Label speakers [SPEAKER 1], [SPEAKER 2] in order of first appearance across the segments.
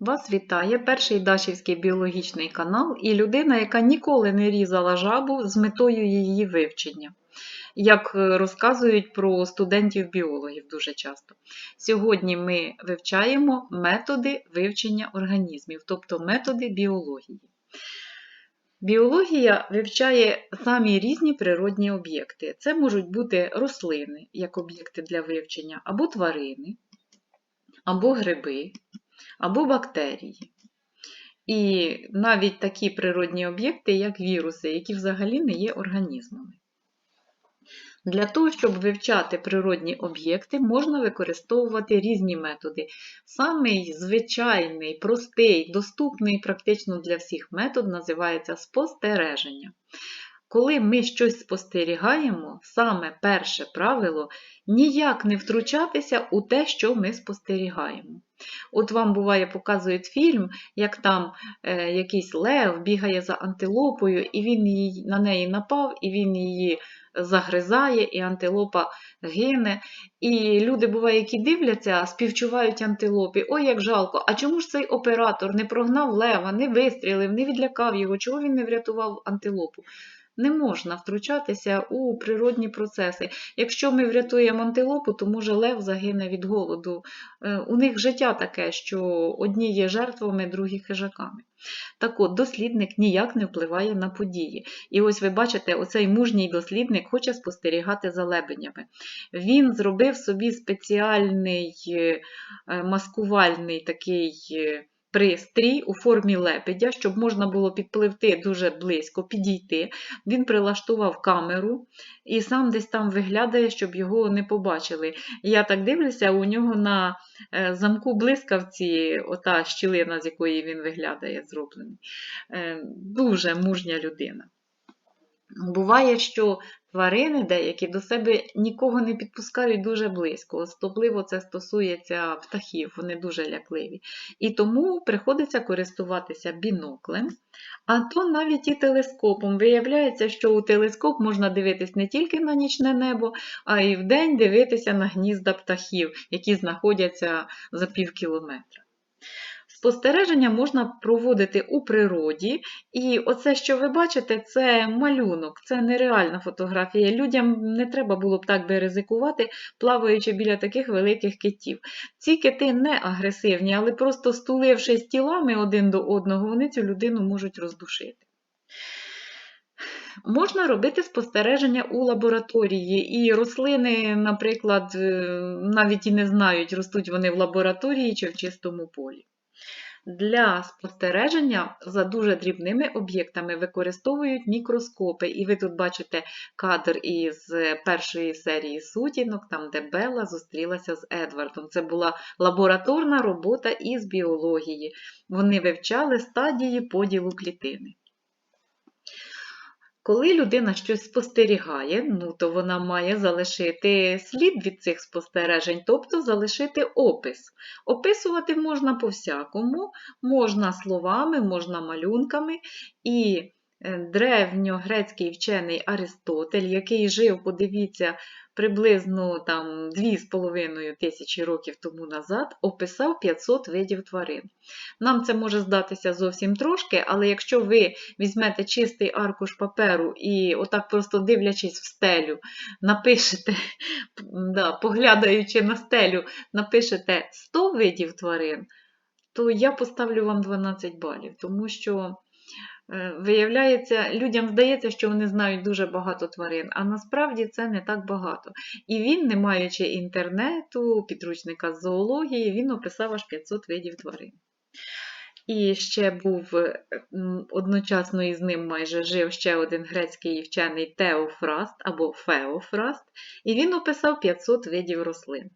[SPEAKER 1] Вас вітає перший Дашівський біологічний канал і людина, яка ніколи не різала жабу з метою її вивчення, як е, розказують про студентів-біологів дуже часто. Сьогодні ми вивчаємо методи вивчення організмів, тобто методи біології. Біологія вивчає самі різні природні об'єкти. Це можуть бути рослини як об'єкти для вивчення, або тварини, або гриби, або бактерії. І навіть такі природні об'єкти, як віруси, які взагалі не є організмами. Для того, щоб вивчати природні об'єкти, можна використовувати різні методи. Самий звичайний, простий, доступний практично для всіх метод називається спостереження. Коли ми щось спостерігаємо, саме перше правило ніяк не втручатися у те, що ми спостерігаємо. От вам буває, показують фільм, як там е, якийсь лев бігає за антилопою, і він її, на неї напав, і він її загризає, і антилопа гине. І люди буває, які дивляться, співчувають антилопі. Ой, як жалко! А чому ж цей оператор не прогнав лева, не вистрілив, не відлякав його? Чого він не врятував антилопу? Не можна втручатися у природні процеси. Якщо ми врятуємо антилопу, то може лев загине від голоду. Е, у них життя таке, що одні є жертвами, другі хижаками. Так от, дослідник ніяк не впливає на події. І ось ви бачите, оцей мужній дослідник хоче спостерігати за лебенями. Він зробив собі спеціальний е, маскувальний такий. Пристрій у формі лебедя, щоб можна було підпливти дуже близько, підійти. Він прилаштував камеру і сам десь там виглядає, щоб його не побачили. Я так дивлюся, у нього на е, замку блискавці, ота щілина, з якої він виглядає, зроблений. Е, Дуже мужня людина. Буває, що тварини деякі до себе нікого не підпускають дуже близько. Особливо це стосується птахів, вони дуже лякливі. І тому приходиться користуватися біноклем, а то навіть і телескопом. Виявляється, що у телескоп можна дивитись не тільки на нічне небо, а й вдень дивитися на гнізда птахів, які знаходяться за пів кілометра. Спостереження можна проводити у природі, і оце, що ви бачите, це малюнок, це нереальна фотографія. Людям не треба було б так би ризикувати, плаваючи біля таких великих китів. Ці кити не агресивні, але просто стулившись тілами один до одного, вони цю людину можуть роздушити. Можна робити спостереження у лабораторії, і рослини, наприклад, е, навіть і не знають, ростуть вони в лабораторії чи в чистому полі. Для спостереження за дуже дрібними об'єктами використовують мікроскопи. І ви тут бачите кадр із першої серії сутінок, там де Белла зустрілася з Едвардом. Це була лабораторна робота із біології. Вони вивчали стадії поділу клітини. Коли людина щось спостерігає, ну, то вона має залишити слід від цих спостережень, тобто залишити опис. Описувати можна по-всякому, можна словами, можна малюнками. І древньогрецький вчений Аристотель, який жив, подивіться, приблизно там 2,5 тисячі років тому назад, описав 500 видів тварин. Нам це може здатися зовсім трошки, але якщо ви візьмете чистий аркуш паперу і отак просто дивлячись в стелю, напишете, да, поглядаючи на стелю, напишете 100 видів тварин, то я поставлю вам 12 балів, тому що. Е, Виявляється, людям здається, що вони знають дуже багато тварин, а насправді це не так багато. І він, не маючи інтернету, підручника з зоології, він описав аж 500 видів тварин. І ще був одночасно із ним майже жив ще один грецький вчений Теофраст або Феофраст, і він описав 500 видів рослин.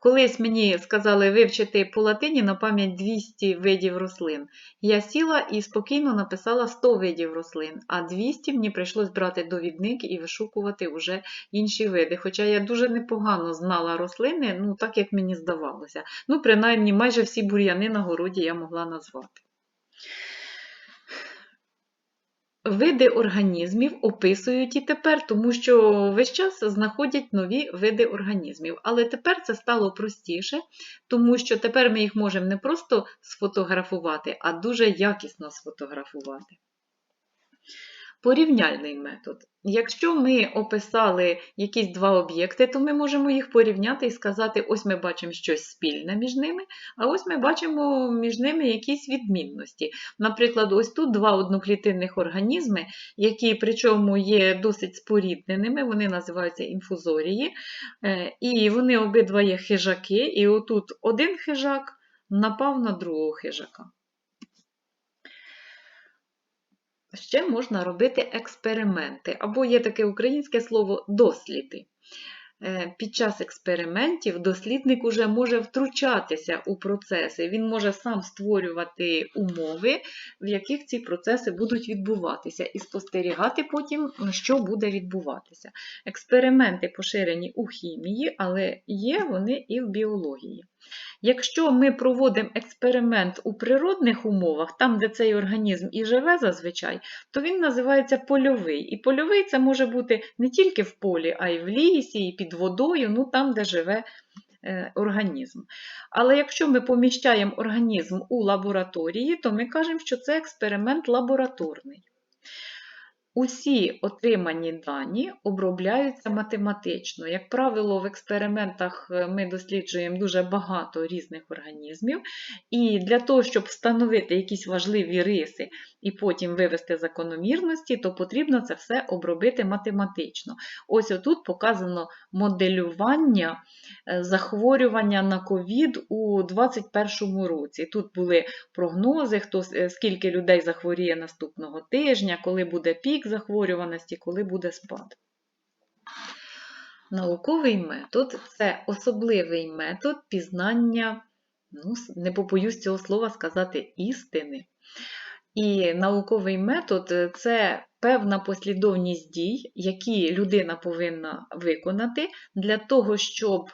[SPEAKER 1] Колись мені сказали вивчити по латині на пам'ять 200 видів рослин. Я сіла і спокійно написала 100 видів рослин, а 200 мені прийшлось брати довідник і вишукувати вже інші види. Хоча я дуже непогано знала рослини, ну так як мені здавалося. Ну, принаймні, майже всі бур'яни на городі я могла назвати. Види організмів описують і тепер, тому що весь час знаходять нові види організмів. Але тепер це стало простіше, тому що тепер ми їх можемо не просто сфотографувати, а дуже якісно сфотографувати. Порівняльний метод. Якщо ми описали якісь два об'єкти, то ми можемо їх порівняти і сказати, ось ми бачимо щось спільне між ними, а ось ми бачимо між ними якісь відмінності. Наприклад, ось тут два одноклітинних організми, які причому є досить спорідненими, вони називаються інфузорії, е, і вони обидва є хижаки, і отут один хижак напав на другого хижака. Ще можна робити експерименти, або є таке українське слово досліди. Е, Під час експериментів дослідник уже може втручатися у процеси, він може сам створювати умови, в яких ці процеси будуть відбуватися, і спостерігати потім, що буде відбуватися. Експерименти поширені у хімії, але є вони і в біології. Якщо ми проводимо експеримент у природних умовах, там, де цей організм і живе зазвичай, то він називається польовий. І польовий це може бути не тільки в полі, а й в лісі, і під водою, ну там, де живе е, організм. Але якщо ми поміщаємо організм у лабораторії, то ми кажемо, що це експеримент лабораторний. Усі отримані дані обробляються математично. Як правило, в експериментах е, ми досліджуємо дуже багато різних організмів, і для того, щоб встановити якісь важливі риси і потім вивести закономірності, то потрібно це все обробити математично. Ось отут показано моделювання е, захворювання на ковід у 2021 році. Тут були прогнози, хто, е, скільки людей захворіє наступного тижня, коли буде пік захворюваності, коли буде спад. Науковий метод це особливий метод пізнання, ну, не побоюсь цього слова сказати, істини. І науковий метод це певна послідовність дій, які людина повинна виконати для того, щоб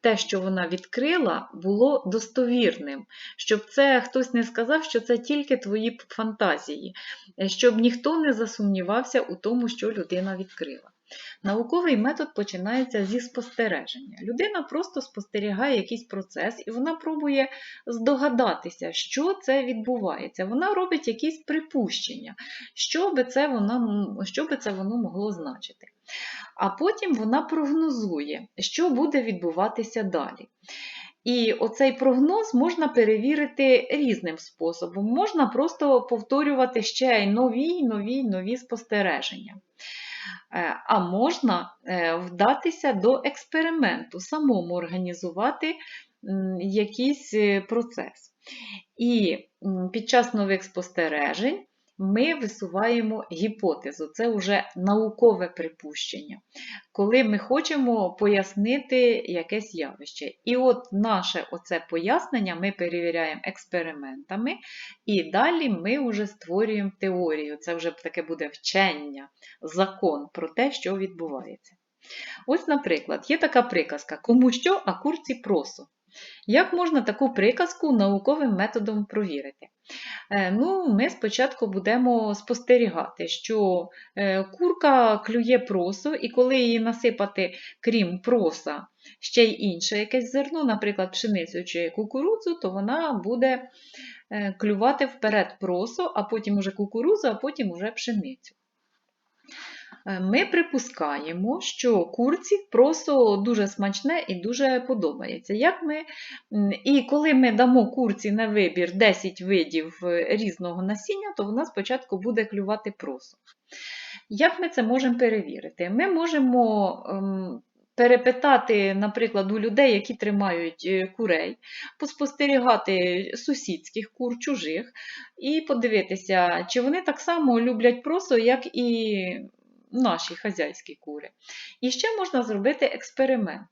[SPEAKER 1] те, що вона відкрила, було достовірним, щоб це хтось не сказав, що це тільки твої фантазії, е, щоб ніхто не засумнівався у тому, що людина відкрила. Науковий метод починається зі спостереження. Людина просто спостерігає якийсь процес і вона пробує здогадатися, що це відбувається. Вона робить якісь припущення, що би це воно, що би це воно могло значити. А потім вона прогнозує, що буде відбуватися далі. І оцей прогноз можна перевірити різним способом. Можна просто повторювати ще й нові, нові, нові спостереження. Е, а можна е, вдатися до експерименту, самому організувати якийсь е, процес. І під час нових спостережень ми висуваємо гіпотезу, це вже наукове припущення, коли ми хочемо пояснити якесь явище. І от наше оце пояснення ми перевіряємо експериментами, і далі ми вже створюємо теорію. Це вже таке буде вчення, закон про те, що відбувається. Ось, наприклад, є така приказка: кому що, а курці просо. Як можна таку приказку науковим методом провірити? Е, ну, Ми спочатку будемо спостерігати, що е, курка клює просо, і коли її насипати, крім проса, ще й інше якесь зерно, наприклад, пшеницю чи кукурудзу, то вона буде е, клювати вперед просо, а потім уже кукурудзу, а потім уже пшеницю. Е, ми припускаємо, що курці просто дуже смачне і дуже подобається. Як ми... І коли ми дамо курці на вибір 10 видів е, різного насіння, то вона спочатку буде клювати просо. Як ми це можемо перевірити? Ми можемо ем, перепитати, наприклад, у людей, які тримають е, курей, поспостерігати сусідських кур, чужих, і подивитися, чи вони так само люблять просо, як і наші хазяйські кури. І ще можна зробити експеримент.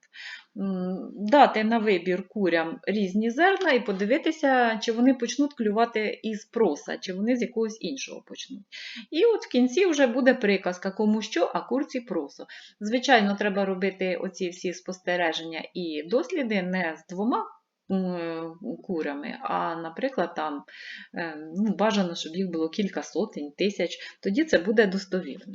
[SPEAKER 1] Дати на вибір курям різні зерна і подивитися, чи вони почнуть клювати із проса, чи вони з якогось іншого почнуть. І от в кінці вже буде приказка, кому що, а курці просо. Звичайно, треба робити оці всі спостереження і досліди не з двома м, курами, а, наприклад, там е, ну, бажано, щоб їх було кілька сотень, тисяч, тоді це буде достовірно.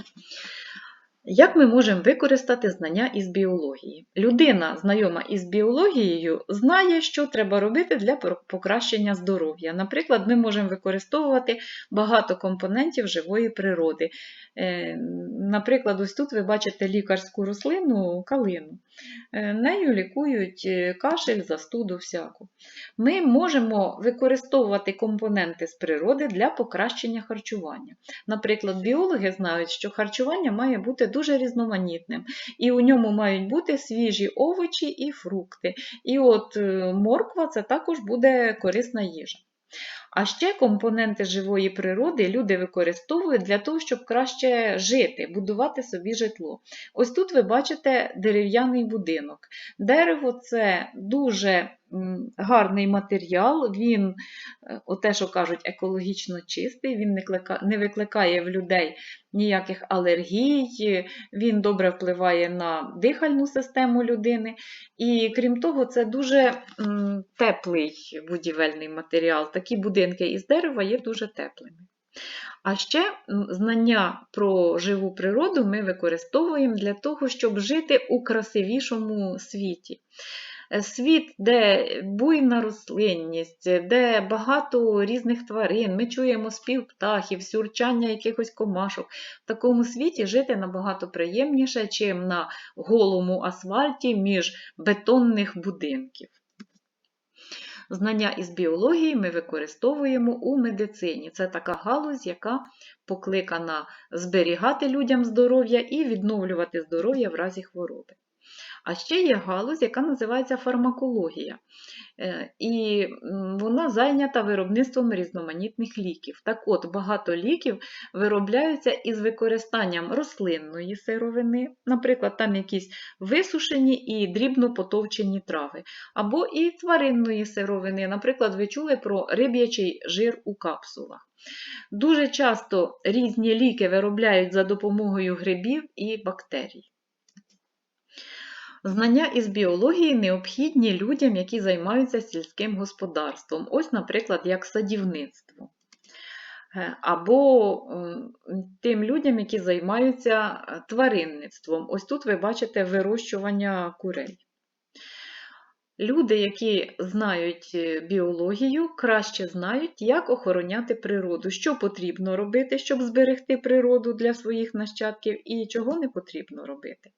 [SPEAKER 1] Як ми можемо використати знання із біології? Людина, знайома із біологією, знає, що треба робити для покращення здоров'я. Наприклад, ми можемо використовувати багато компонентів живої природи. Е, Наприклад, ось тут ви бачите лікарську рослину калину. Е, Нею лікують е, кашель, застуду всяку. Ми можемо використовувати компоненти з природи для покращення харчування. Наприклад, біологи знають, що харчування має бути дуже різноманітним, і у ньому мають бути свіжі овочі і фрукти. І от е, морква це також буде корисна їжа. А ще компоненти живої природи люди використовують для того, щоб краще жити, будувати собі житло. Ось тут ви бачите дерев'яний будинок. Дерево це дуже гарний матеріал, він, е, оте, що кажуть, екологічно чистий, він не, клика- не викликає в людей ніяких алергій, він добре впливає на дихальну систему людини. І крім того, це дуже теплий будівельний матеріал. Такі будинки із дерева є дуже теплими. А ще знання про живу природу ми використовуємо для того, щоб жити у красивішому світі. Е, Світ, де буйна рослинність, де багато різних тварин, ми чуємо спів птахів, сюрчання якихось комашок. В такому світі жити набагато приємніше, чим на голому асфальті між бетонних будинків. Знання із біології ми використовуємо у медицині. Це така галузь, яка покликана зберігати людям здоров'я і відновлювати здоров'я в разі хвороби. А ще є галузь, яка називається фармакологія. Е, І вона зайнята виробництвом різноманітних ліків. Так от, багато ліків виробляються із використанням рослинної сировини, наприклад, там якісь висушені і дрібно потовчені трави, або і тваринної сировини. Наприклад, ви чули про риб'ячий жир у капсулах. Дуже часто різні ліки виробляють за допомогою грибів і бактерій. Знання із біології необхідні людям, які займаються сільським господарством. Ось, наприклад, як садівництво. Е, Або тим людям, які займаються е, тваринництвом. Ось тут ви бачите вирощування курей. Люди, які знають е, біологію, краще знають, як охороняти природу, що потрібно робити, щоб зберегти природу для своїх нащадків, і чого не потрібно робити.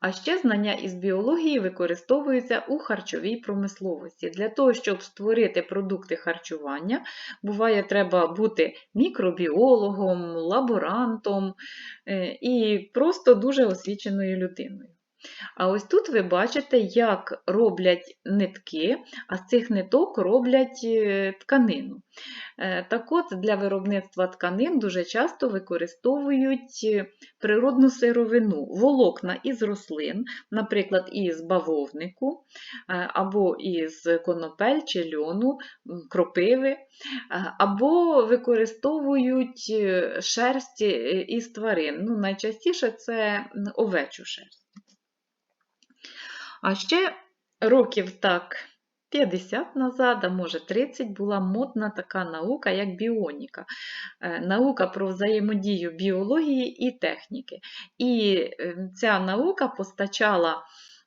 [SPEAKER 1] А ще знання із біології використовуються у харчовій промисловості. Для того, щоб створити продукти харчування, буває, треба бути мікробіологом, лаборантом е, і просто дуже освіченою людиною. А ось тут ви бачите, як роблять нитки, а з цих ниток роблять е, тканину. Е, Так от, для виробництва тканин дуже часто використовують е, природну сировину, волокна із рослин, наприклад, із бавовнику, або із конопель чи льону, кропиви, або використовують шерсть із тварин. Ну, найчастіше це овечу шерсть. А ще років так 50 назад, а може 30, була модна така наука, як біоніка. Е, Наука про взаємодію біології і техніки. І е, ця наука постачала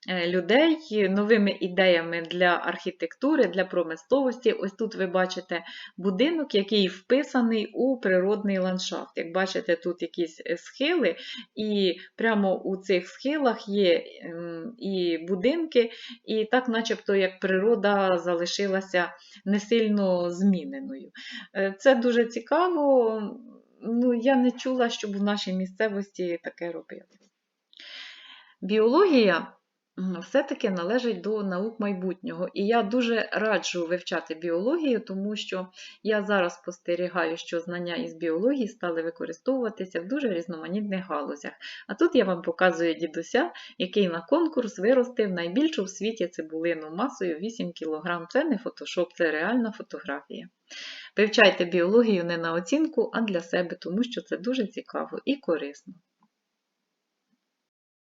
[SPEAKER 1] людей новими ідеями для архітектури, для промисловості. Ось тут ви бачите будинок, який вписаний у природний ландшафт. Як бачите, тут якісь е, схили, і прямо у цих схилах є ем, і будинки, і так, начебто, як природа залишилася не сильно зміненою. Е, Це дуже цікаво. Ну, я не чула, щоб в нашій місцевості таке робили. Біологія все-таки належить до наук майбутнього. І я дуже раджу вивчати біологію, тому що я зараз спостерігаю, що знання із біології стали використовуватися в дуже різноманітних галузях. А тут я вам показую дідуся, який на конкурс виростив найбільшу в світі цибулину масою 8 кг. Це не фотошоп, це реальна фотографія. Вивчайте біологію не на оцінку, а для себе, тому що це дуже цікаво і корисно.